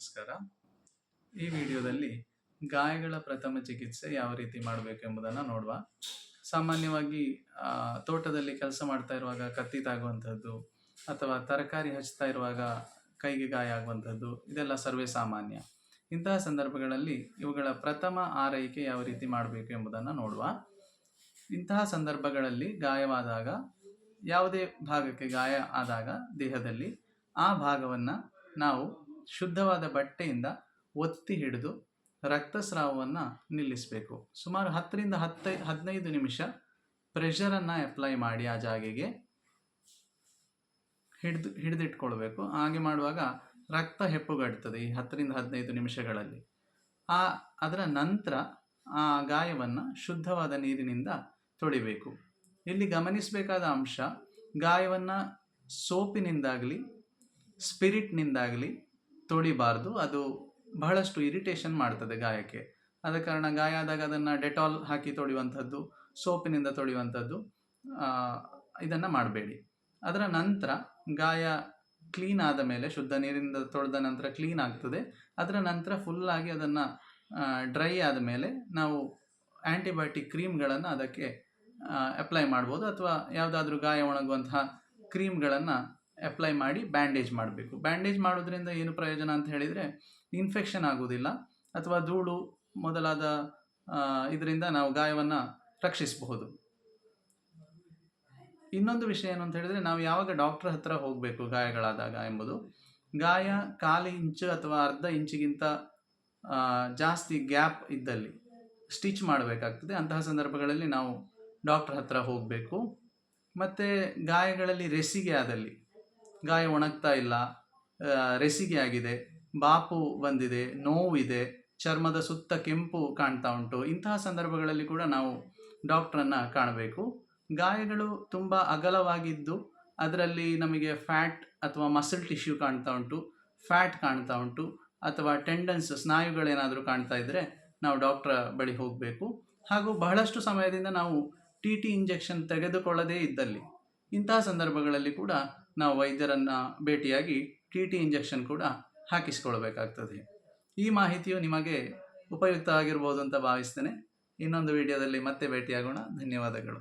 ನಮಸ್ಕಾರ. ಈ ವಿಡಿಯೋದಲ್ಲಿ ಗಾಯಗಳ ಪ್ರಥಮ ಚಿಕಿತ್ಸೆ ಯಾವ ರೀತಿ ಮಾಡಬೇಕು ಎಂಬುದನ್ನು ನೋಡುವ. ಸಾಮಾನ್ಯವಾಗಿ ತೋಟದಲ್ಲಿ ಕೆಲಸ ಮಾಡ್ತಾ ಇರುವಾಗ ಕತ್ತಿ ತಾಗುವಂಥದ್ದು ಅಥವಾ ತರಕಾರಿ ಹಚ್ತಾ ಇರುವಾಗ ಕೈಗೆ ಗಾಯ ಆಗುವಂಥದ್ದು, ಇದೆಲ್ಲ ಸರ್ವೇ ಸಾಮಾನ್ಯ. ಇಂತಹ ಸಂದರ್ಭಗಳಲ್ಲಿ ಇವುಗಳ ಪ್ರಥಮ ಆರೈಕೆ ಯಾವ ರೀತಿ ಮಾಡಬೇಕು ಎಂಬುದನ್ನು ನೋಡುವ. ಇಂತಹ ಸಂದರ್ಭಗಳಲ್ಲಿ ಗಾಯವಾದಾಗ, ಯಾವುದೇ ಭಾಗಕ್ಕೆ ಗಾಯ ಆದಾಗ ದೇಹದಲ್ಲಿ ಆ ಭಾಗವನ್ನು ನಾವು ಶುದ್ಧವಾದ ಬಟ್ಟೆಯಿಂದ ಒತ್ತಿ ಹಿಡಿದು ರಕ್ತಸ್ರಾವವನ್ನು ನಿಲ್ಲಿಸಬೇಕು. ಸುಮಾರು ಹತ್ತರಿಂದ ಹತ್ತೈ, ಹದಿನೈದು ನಿಮಿಷ ಪ್ರೆಷರನ್ನು ಅಪ್ಲೈ ಮಾಡಿ ಆ ಜಾಗೆಗೆ ಹಿಡಿದು, ಹಿಡಿದಿಟ್ಕೊಳ್ಬೇಕು. ಹಾಗೆ ಮಾಡುವಾಗ ರಕ್ತ ಹೆಪ್ಪುಗಟ್ತದೆ ಈ ಹತ್ತರಿಂದ ಹದಿನೈದು ನಿಮಿಷಗಳಲ್ಲಿ. ಆ, ಅದರ ನಂತರ ಆ ಗಾಯವನ್ನು ಶುದ್ಧವಾದ ನೀರಿನಿಂದ ತೊಳಿಬೇಕು. ಇಲ್ಲಿ ಗಮನಿಸಬೇಕಾದ ಅಂಶ, ಗಾಯವನ್ನು ಸೋಪಿನಿಂದಾಗಲಿ, ಸ್ಪಿರಿಟ್ನಿಂದಾಗಲಿ ತೊಳಿಬಾರ್ದು ಅದು ಬಹಳಷ್ಟು ಇರಿಟೇಷನ್ ಮಾಡ್ತದೆ ಗಾಯಕ್ಕೆ. ಆದ ಕಾರಣ ಗಾಯ ಆದಾಗ ಅದನ್ನು ಡೆಟಾಲ್ ಹಾಕಿ ತೊಳೆಯುವಂಥದ್ದು ಸೋಪಿನಿಂದ ತೊಳೆಯುವಂಥದ್ದು ಇದನ್ನು ಮಾಡಬೇಡಿ. ಅದರ ನಂತರ ಗಾಯ ಕ್ಲೀನ್ ಆದ ಮೇಲೆ, ಶುದ್ಧ ನೀರಿನಿಂದ ತೊಳೆದ ನಂತರ ಕ್ಲೀನ್ ಆಗ್ತದೆ. ಅದರ ನಂತರ ಫುಲ್ಲಾಗಿ ಅದನ್ನು ಡ್ರೈ ಆದ ಮೇಲೆ ನಾವು ಆ್ಯಂಟಿಬಯೋಟಿಕ್ ಕ್ರೀಮ್ಗಳನ್ನು ಅದಕ್ಕೆ ಅಪ್ಲೈ ಮಾಡ್ಬೋದು. ಅಥವಾ ಯಾವುದಾದ್ರೂ ಗಾಯ ಒಣಗುವಂತಹ ಕ್ರೀಮ್ಗಳನ್ನು ಅಪ್ಲೈ ಮಾಡಿ ಬ್ಯಾಂಡೇಜ್ ಮಾಡಬೇಕು. ಬ್ಯಾಂಡೇಜ್ ಮಾಡೋದ್ರಿಂದ ಏನು ಪ್ರಯೋಜನ ಅಂತ ಹೇಳಿದರೆ ಇನ್ಫೆಕ್ಷನ್ ಆಗೋದಿಲ್ಲ ಅಥವಾ ಧೂಳು ಮೊದಲಾದ ಇದರಿಂದ ನಾವು ಗಾಯವನ್ನು ರಕ್ಷಿಸಬಹುದು. ಇನ್ನೊಂದು ವಿಷಯ ಏನು ಅಂತ ಹೇಳಿದರೆ, ನಾವು ಯಾವಾಗ ಡಾಕ್ಟರ್ ಹತ್ರ ಹೋಗಬೇಕು ಗಾಯಗಳಾದಾಗ ಎಂಬುದು, ಗಾಯ ಕಾಲು ಇಂಚು ಅಥವಾ ಅರ್ಧ ಇಂಚಿಗಿಂತ ಜಾಸ್ತಿ ಗ್ಯಾಪ್ ಇದ್ದಲ್ಲಿ ಸ್ಟಿಚ್ ಮಾಡಬೇಕಾಗ್ತದೆ. ಅಂತಹ ಸಂದರ್ಭಗಳಲ್ಲಿ ನಾವು ಡಾಕ್ಟರ್ ಹತ್ರ ಹೋಗಬೇಕು. ಮತ್ತು ಗಾಯಗಳಲ್ಲಿ ರೆಸಿಗೆ ಆದಲ್ಲಿ ಗಾಯ ಒಣಗ್ತಾ ಇಲ್ಲ ರೆಸಿಗೆ ಆಗಿದೆ, ಬಾಪು ಬಂದಿದೆ, ನೋವಿದೆ, ಚರ್ಮದ ಸುತ್ತ ಕೆಂಪು ಕಾಣ್ತಾ ಉಂಟು. ಇಂತಹ ಸಂದರ್ಭಗಳಲ್ಲಿ ಕೂಡ ನಾವು ಡಾಕ್ಟ್ರನ್ನು ಕಾಣಬೇಕು. ಗಾಯಗಳು ತುಂಬ ಅಗಲವಾಗಿದ್ದು ಅದರಲ್ಲಿ ನಮಗೆ ಫ್ಯಾಟ್ ಅಥವಾ ಮಸಲ್ ಟಿಶ್ಯೂ ಕಾಣ್ತಾ ಉಂಟು, ಫ್ಯಾಟ್ ಕಾಣ್ತಾ ಉಂಟು, ಅಥವಾ ಟೆಂಡನ್ಸ್, ಸ್ನಾಯುಗಳೇನಾದರೂ ಕಾಣ್ತಾ ಇದ್ದರೆ ನಾವು ಡಾಕ್ಟ್ರ ಬಳಿ ಹೋಗಬೇಕು. ಹಾಗೂ ಬಹಳಷ್ಟು ಸಮಯದಿಂದ ನಾವು ಟಿ ಟಿ ಇಂಜೆಕ್ಷನ್ ತೆಗೆದುಕೊಳ್ಳದೇ ಇದ್ದಲ್ಲಿ ಇಂತಹ ಸಂದರ್ಭಗಳಲ್ಲಿ ಕೂಡ ನಾವು ವೈದ್ಯರನ್ನು ಭೇಟಿಯಾಗಿ ಟಿ ಟಿ ಇಂಜೆಕ್ಷನ್ ಕೂಡ ಹಾಕಿಸಿಕೊಳ್ಬೇಕಾಗ್ತದೆ ಈ ಮಾಹಿತಿಯು ನಿಮಗೆ ಉಪಯುಕ್ತ ಆಗಿರ್ಬೋದು ಅಂತ ಭಾವಿಸ್ತೇನೆ. ಇನ್ನೊಂದು ವಿಡಿಯೋದಲ್ಲಿ ಮತ್ತೆ ಭೇಟಿಯಾಗೋಣ. ಧನ್ಯವಾದಗಳು.